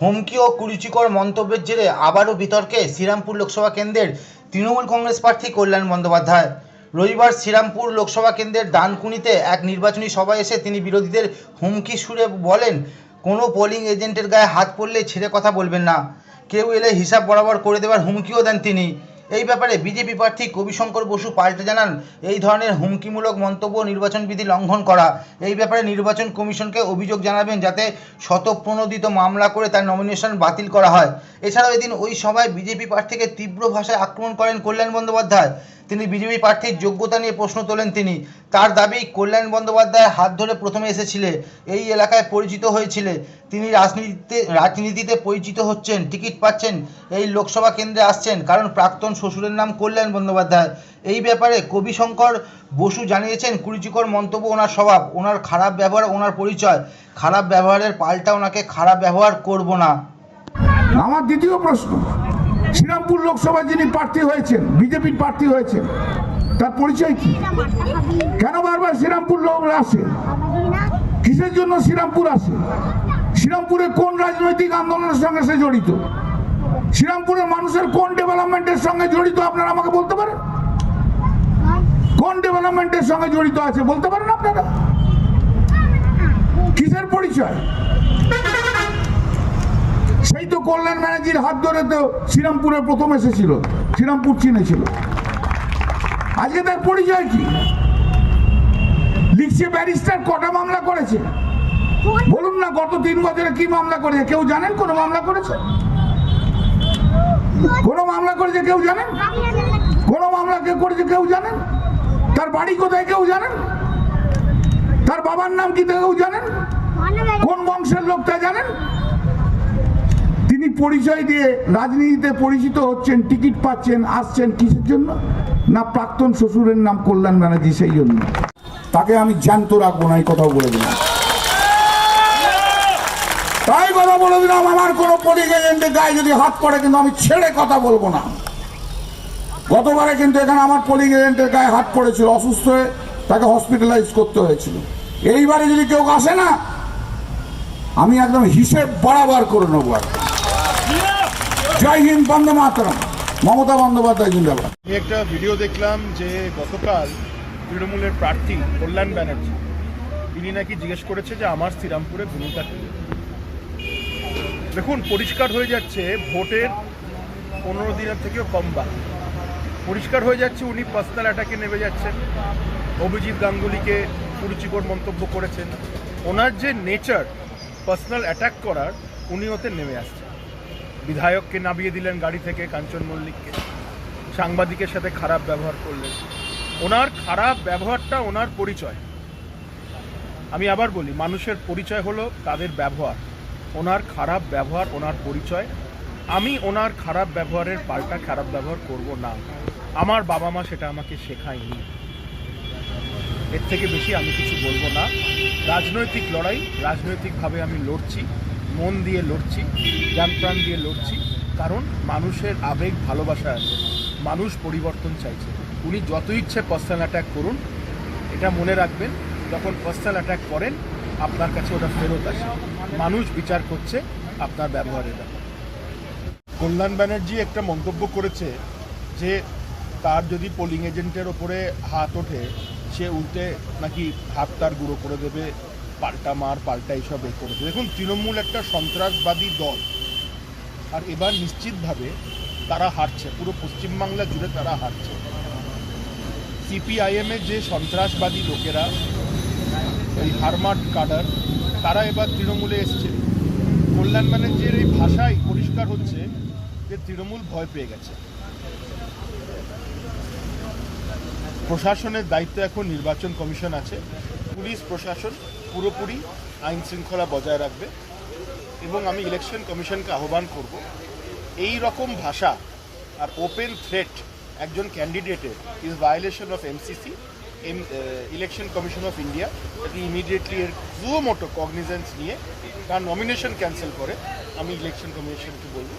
হুমকি ও কুরুচিকর মন্তব্যের জেরে আবারও বিতর্কে শ্রীরামপুর লোকসভা কেন্দ্রের তৃণমূল কংগ্রেস প্রার্থী কল্যাণ বন্দ্যোপাধ্যায়। রবিবার শ্রীরামপুর লোকসভা কেন্দ্রের দানকুনিতে এক নির্বাচনী সভায় এসে তিনি বিরোধীদের হুমকি সুরে বলেন, কোনো পোলিং এজেন্টের গায়ে হাত পড়লে ছেড়ে কথা বলবেন না। কেউ এলে হিসাব বরাবর করে দেওয়ার হুমকিও দেন তিনি। এই ব্যাপারে বিজেপি প্রার্থী কবিশঙ্কর বসু পাল্টে জানান, এই ধরনের হুমকিমূলক মন্তব্য নির্বাচন বিধি লঙ্ঘন করা। এই ব্যাপারে নির্বাচন কমিশনকে অভিযোগ জানাবেন যাতে শতপ্রণোদিত মামলা করে তার নমিনেশন বাতিল করা হয়। এছাড়াও এদিন ওই সভায় বিজেপি প্রার্থীকে তীব্র ভাষায় আক্রমণ করেন কল্যাণ বন্দ্যোপাধ্যায়। তিনি বিজেপি প্রার্থীর যোগ্যতা নিয়ে প্রশ্ন তোলেন তিনি। তার দাবি, কল্যাণ বন্দ্যোপাধ্যায় হাত ধরে প্রথমে এসেছিলে, এই এলাকায় পরিচিত হয়েছিলে। তিনি রাজনীতিতে রাজনীতিতে পরিচিত হচ্ছেন, টিকিট পাচ্ছেন, এই লোকসভা কেন্দ্রে আসছেন, কারণ প্রাক্তন শ্বশুরের নাম কল্যাণ বন্দ্যোপাধ্যায়। এই ব্যাপারে কবিশঙ্কর বসু জানিয়েছেন, কুরুচিকর মন্তব্য ওনার স্বভাব, ওনার খারাপ ব্যবহার, ওনার পরিচয়। খারাপ ব্যবহারের পাল্টা ওনাকে খারাপ ব্যবহার করব না। আমার দ্বিতীয় প্রশ্ন শ্রীরামপুর লোকসভায় যিনি প্রার্থী হয়েছেন, বিজেপির প্রার্থী হয়েছেন, তার পরিচয় কি? কেন বারবার শ্রীরামপুর লোক আসে? কিসের জন্য শ্রীরামপুর আসে? শ্রীরামপুরে কোন রাজনৈতিক আন্দোলনের সঙ্গে সে জড়িত? শ্রীরামপুরের মানুষের কোন ডেভেলপমেন্টের সঙ্গে জড়িত, আপনারা আমাকে বলতে পারেন? কোন ডেভেলপমেন্টের সঙ্গে জড়িত আছে, বলতে পারেন আপনারা? কিসের পরিচয়? সেই তো কল্যাণ ব্যানার্জির হাত ধরে তো শ্রীরামপুরে প্রথম এসেছিল, শ্রীরামপুর চিনেছিল আজকে তার পরিচয় কি? লিখছে ব্যারিস্টার কটা মামলা করেছে? বলুন না, গত তিন বছরে কি মামলা করেছে? কেউ জানেন কোনো মামলা করেছে? কোনো মামলা করেছে কেউ জানেন? কোনো মামলা কে করেছে কেউ জানেন? তার বাড়ি কোথায় কেউ জানেন? তার বাবার নাম কি কেউ জানেন? কোন বংশের লোক তা জানেন? পরিচয় দিয়ে রাজনীতিতে পরিচিত হচ্ছেন, টিকিট পাচ্ছেন, আসছেন কিসের জন্য? না প্রাক্তন শ্বশুরের নাম কল্যাণ ব্যানার্জি সেই জন্য। তাকে আমি জ্যান্ত রাখব না, এই কথাও বলে দিলাম। তাই কথা বলে দিলাম, আমার কোনো পোলিং এজেন্টের গায়ে যদি হাত পড়ে, কিন্তু আমি ছেড়ে কথা বলব না। গতবারে কিন্তু এখানে আমার পোলিং এজেন্টের গায়ে হাত পড়েছিল, অসুস্থ হয়ে তাকে হসপিটালাইজ করতে হয়েছিল। এইবারে যদি কেউ আসে না, আমি একদম হিসেব বরাবর করে নেব আর জয় হিন্দ, বন্দে মাতরম। মমতা বন্দ্যোপাধ্যায়, জিন্দাবাদ। আমি একটা ভিডিও দেখলাম যে গতকাল তৃণমূলের প্রার্থী কল্যাণ ব্যানার্জি, তিনি নাকি জিজ্ঞেস করেছে যে আমার শ্রীরামপুরে ভূমিকা কি? দেখুন, পরিষ্কার হয়ে যাচ্ছে, ভোটের পনেরো দিনের থেকেও কম বাকি। পরিষ্কার হয়ে যাচ্ছে, উনি পার্সোনাল অ্যাটাকে নেমে যাচ্ছেন। অভিজিৎ গাঙ্গুলিকে কুরুচিকর মন্তব্য করেছেন। ওনার যে নেচার পার্সোনাল অ্যাটাক করার, উনি ওতে নেমে আসছেন। বিধায়ককে নামিয়ে দিলেন গাড়ি থেকে কাঞ্চন মল্লিককে। সাংবাদিকের সাথে খারাপ ব্যবহার করলেন। ওনার খারাপ ব্যবহারটা ওনার পরিচয়। আমি আবার বলি, মানুষের পরিচয় হলো তাদের ব্যবহার। ওনার খারাপ ব্যবহার ওনার পরিচয়। আমি ওনার খারাপ ব্যবহারের পাল্টা খারাপ ব্যবহার করব না। আমার বাবা মা সেটা আমাকে শেখায়নি। এর থেকে বেশি আমি কিছু বলব না। রাজনৈতিক লড়াই, রাজনৈতিকভাবে আমি লড়ছি। মন দিয়ে লড়ছি যান প্রাণ দিয়ে লড়ছি, কারণ মানুষের আবেগ, ভালোবাসা আছে। মানুষ পরিবর্তন চাইছে। উনি যত ইচ্ছে পার্সোনাল অ্যাটাক করুন, এটা মনে রাখবেন, যখন পার্সোনাল অ্যাটাক করেন, আপনার কাছে ওটা ফেরত আসে। মানুষ বিচার করছে আপনার ব্যবহারের ব্যাপারে। কল্যাণ ব্যানার্জি একটা মন্তব্য করেছে যে, তার যদি পোলিং এজেন্টের ওপরে হাত ওঠে, সে উল্টে নাকি হাত তার গুঁড়ো করে দেবে পাল্টা মার, পাল্টা এইসব এ করেছে। দেখুন, তৃণমূল একটা সন্ত্রাসবাদী দল। আর এবার নিশ্চিতভাবে তারা হারছে। পুরো পশ্চিমবাংলা জুড়ে তারা হারছে। সিপিআইএমের যে সন্ত্রাসবাদী লোকেরা ওই হারমার্ট কাডার তারা এবার তৃণমূলে এসছে। কল্যাণ ব্যানার্জির এই ভাষাই পরিষ্কার হচ্ছে যে তৃণমূল ভয় পেয়ে গেছে। প্রশাসনের দায়িত্ব এখন নির্বাচন কমিশন আছে। পুলিশ, প্রশাসন পুরোপুরি আইন শৃঙ্খলা বজায় রাখবে এবং আমি ইলেকশন কমিশনকে আহ্বান করব। এই রকম ভাষা আর ওপেন থ্রেট একজন ক্যান্ডিডেটের is violation of MCC election commission of India যাতে ইমিডিয়েটলি এর পুরো মোটো কগনিজেন্স নিয়ে তার নমিনেশন ক্যান্সেল করে আমি ইলেকশন কমিশনকে বলব।